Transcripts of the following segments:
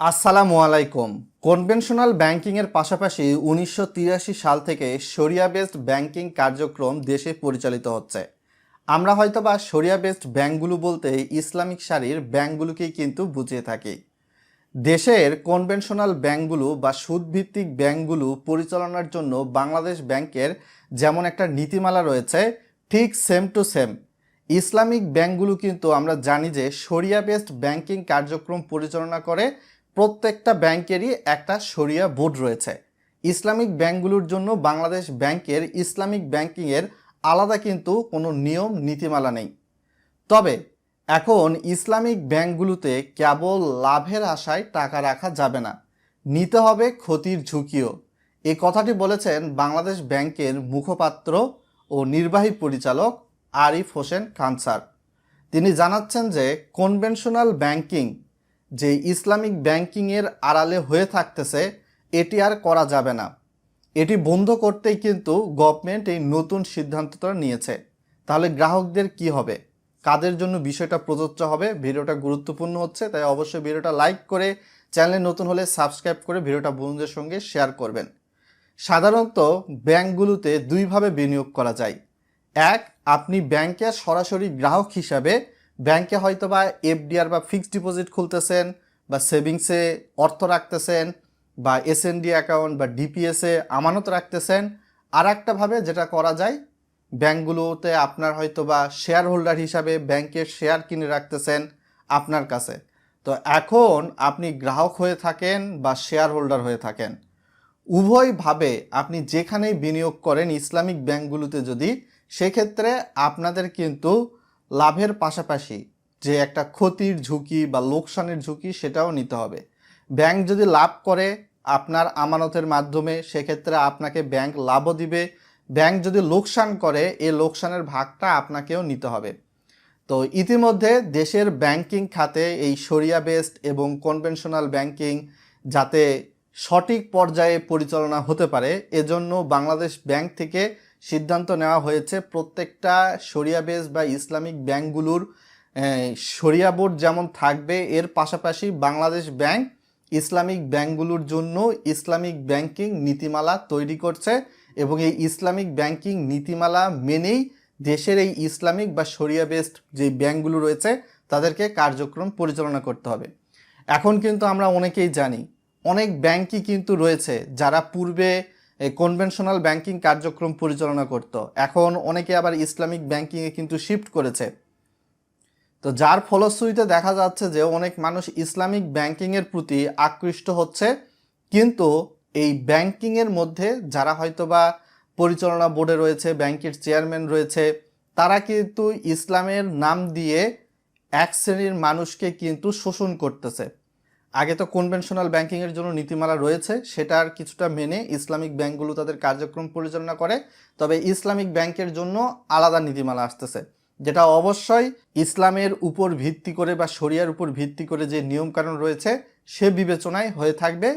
আসসালামু আলাইকুম। কনভেনশনাল ব্যাংকিংয়ের পাশাপাশি উনিশশো তিরাশি সাল থেকে শরিয়া বেসড ব্যাংকিং কার্যক্রম দেশে পরিচালিত হচ্ছে। আমরা হয়তোবা শরিয়া বেসড ব্যাংকগুলো বলতে ইসলামিক সারির ব্যাংকগুলোকেই কিন্তু বুঝিয়ে থাকি। দেশের কনভেনশনাল ব্যাংকগুলো বা সুদভিত্তিক ব্যাংকগুলো পরিচালনার জন্য বাংলাদেশ ব্যাংকের যেমন একটা নীতিমালা রয়েছে, ঠিক সেম টু সেম। ইসলামিক ব্যাংকগুলো কিন্তু আমরা জানি যে শরিয়া বেসড ব্যাংকিং কার্যক্রম পরিচালনা করে প্রত্যেকটা ব্যাংকেরই একটা শরিয়া বোর্ড রয়েছে। ইসলামিক ব্যাংকগুলোর জন্য বাংলাদেশ ব্যাংকের ইসলামিক ব্যাংকিংয়ের আলাদা কিন্তু কোনো নিয়ম, নীতিমালা নেই। তবে এখন ইসলামিক ব্যাংকগুলোতে কেবল লাভের আশায় টাকা রাখা যাবে না। নিতে হবে ক্ষতির ঝুঁকিও। এই কথাটি বলেছেন বাংলাদেশ ব্যাংকের মুখপাত্র ও নির্বাহী পরিচালক আরিফ হোসেন খান স্যার। তিনি জানাচ্ছেন যে, কনভেনশনাল ব্যাংকিং যে ইসলামিক ব্যাংকিংয়ের আড়ালে হয়ে থাকতেছে, এটি আর করা যাবে না। এটি বন্ধ করতেই কিন্তু গভর্নমেন্ট এই নতুন সিদ্ধান্তটা নিয়েছে। তাহলে গ্রাহকদের কি হবে? কাদের জন্য বিষয়টা প্রযোজ্য হবে? ভিডিওটা গুরুত্বপূর্ণ হচ্ছে, তাই অবশ্যই ভিডিওটা লাইক করে চ্যানেলে নতুন হলে সাবস্ক্রাইব করে ভিডিওটা বন্ধুদের সঙ্গে শেয়ার করবেন। সাধারণত ব্যাংকগুলোতে দুইভাবে বিনিয়োগ করা যায়। এক, আপনি ব্যাংকে সরাসরি গ্রাহক হিসাবে ব্যাংকে হয়তো বা এফডিআর বা ফিক্সড ডিপোজিট খুলতেছেন বা সেভিংসে অর্থ রাখতেছেন বা এসএনডি অ্যাকাউন্ট বা ডিপিএসে আমানত রাখতেছেন আর একটাভাবে যেটা করা যায়, ব্যাংকগুলোতে আপনার হয়তো বা শেয়ার হোল্ডার হিসাবে ব্যাংকের শেয়ার কিনে রাখতেছেন আপনার কাছে। তো এখন আপনি গ্রাহক হয়ে থাকেন বা শেয়ার হোল্ডার হয়ে থাকেন। উভয়ভাবে আপনি যেখানেই বিনিয়োগ করেন ইসলামিক ব্যাংকগুলোতে যদি, সেক্ষেত্রে আপনাদের কিন্তু লাভের পাশাপাশি যে একটা ক্ষতির ঝুঁকি বা লোকসানের ঝুঁকি সেটাও নিতে হবে। ব্যাংক যদি লাভ করে আপনার আমানতের মাধ্যমে, সেক্ষেত্রে আপনাকে ব্যাংক লাভও দিবে। ব্যাংক যদি লোকসান করে এই লোকসানের ভাগটা আপনাকেও নিতে হবে। তো ইতিমধ্যে দেশের ব্যাংকিং খাতে এই শরিয়া বেসড এবং কনভেনশনাল ব্যাংকিং যাতে সঠিক পর্যায়ে পরিচালনা হতে পারে, এজন্য বাংলাদেশ ব্যাংক থেকে সিদ্ধান্ত নেওয়া হয়েছে, প্রত্যেকটা শরিয়া বেস বা ইসলামিক ব্যাংকগুলোর শরিয়া বোর্ড যেমন থাকবে, এর পাশাপাশি বাংলাদেশ ব্যাংক ইসলামিক ব্যাংকগুলোর জন্য ইসলামিক ব্যাংকিং নীতিমালা তৈরি করছে এবং এই ইসলামিক ব্যাংকিং নীতিমালা মেনেই দেশের এই ইসলামিক বা শরিয়া বেসড যে ব্যাংকগুলো রয়েছে, তাদেরকে কার্যক্রম পরিচালনা করতে হবে। এখন কিন্তু আমরা অনেকেই জানি, অনেক ব্যাংকই কিন্তু রয়েছে যারা পূর্বে কনভেনশনাল ব্যাংকিং কার্যক্রম পরিচালনা করত। এখন অনেকে আবার ইসলামিক ব্যাংকিংয়ে কিন্তু শিফট করেছে। তো যার ফলশ্রুতিতে দেখা যাচ্ছে যে অনেক মানুষ ইসলামিক ব্যাংকিংয়ের প্রতি আকৃষ্ট হচ্ছে, কিন্তু এই ব্যাংকিংয়ের মধ্যে যারা হয়তোবা পরিচালনা বোর্ডে রয়েছে ব্যাংকের চেয়ারম্যান রয়েছে, তারা কিন্তু ইসলামের নাম দিয়ে এক শ্রেণির মানুষকে কিন্তু শোষণ করতেছে। আগে তো কনভেনশনাল ব্যাংকিংয়ের জন্য নীতিমালা রয়েছে সেটার কিছুটা মেনে ইসলামিক ব্যাংকগুলো তাদের কার্যক্রম পরিচালনা করে, তবে ইসলামিক ব্যাংকের জন্য আলাদা নীতিমালা আসতেছে, যেটা অবশ্যই ইসলামের উপর ভিত্তি করে বা শরিয়ার উপর ভিত্তি করে যে নিয়মকানুন রয়েছে, সে বিবেচনায় হয়ে থাকবে।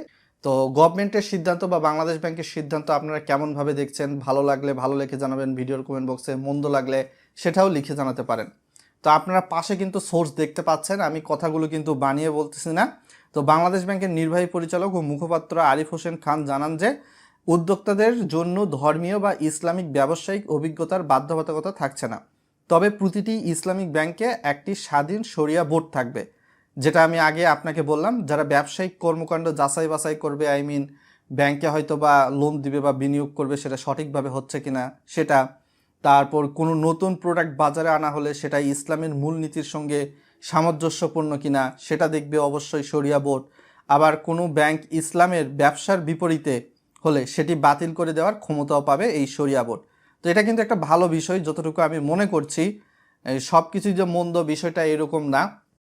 তো গভর্নমেন্টের সিদ্ধান্ত বা বাংলাদেশ ব্যাংকের সিদ্ধান্ত আপনারা কেমনভাবে দেখছেন, ভালো লাগলে ভালো লিখে জানাবেন, ভিডিওর কমেন্ট বক্সে মন্দ লাগলে সেটাও লিখে জানাতে পারেন। তো আপনারা পাশে কিন্তু সোর্স দেখতে পাচ্ছেন, আমি কথাগুলো কিন্তু বানিয়ে বলতেছি না। তো বাংলাদেশ ব্যাংকের নির্বাহী পরিচালক ও মুখপাত্র আরিফ হোসেন খান জানান যে, উদ্যোক্তাদের জন্য ধর্মীয় বা ইসলামিক ব্যবসায়িক অভিজ্ঞতার বাধ্যবাধকতা থাকছে না। তবে প্রতিটি ইসলামিক ব্যাংকে একটি স্বাধীন সরিয়া বোর্ড থাকবে, যেটা আমি আগে আপনাকে বললাম, যারা ব্যবসায়িক কর্মকাণ্ড যাচাই বাছাই করবে, আই মিন ব্যাংকে হয়তো বা লোন দিবে বা বিনিয়োগ করবে, সেটা সঠিকভাবে হচ্ছে কিনা সেটা, তারপর কোনো নতুন প্রোডাক্ট বাজারে আনা হলে সেটা ইসলামের মূলনীতির সঙ্গে সামঞ্জস্যপূর্ণ কিনা সেটা দেখবে অবশ্যই শরিয়া বোর্ড। আবার কোনো ব্যাংক ইসলামের ব্যবসার বিপরীতে হলে সেটি বাতিল করে দেওয়ার ক্ষমতাও পাবে এই শরিয়া বোর্ড। তো এটা কিন্তু একটা ভালো বিষয়, যতটুকু আমি মনে করছি। সব কিছুই যে মন্দ বিষয়টা এরকম না।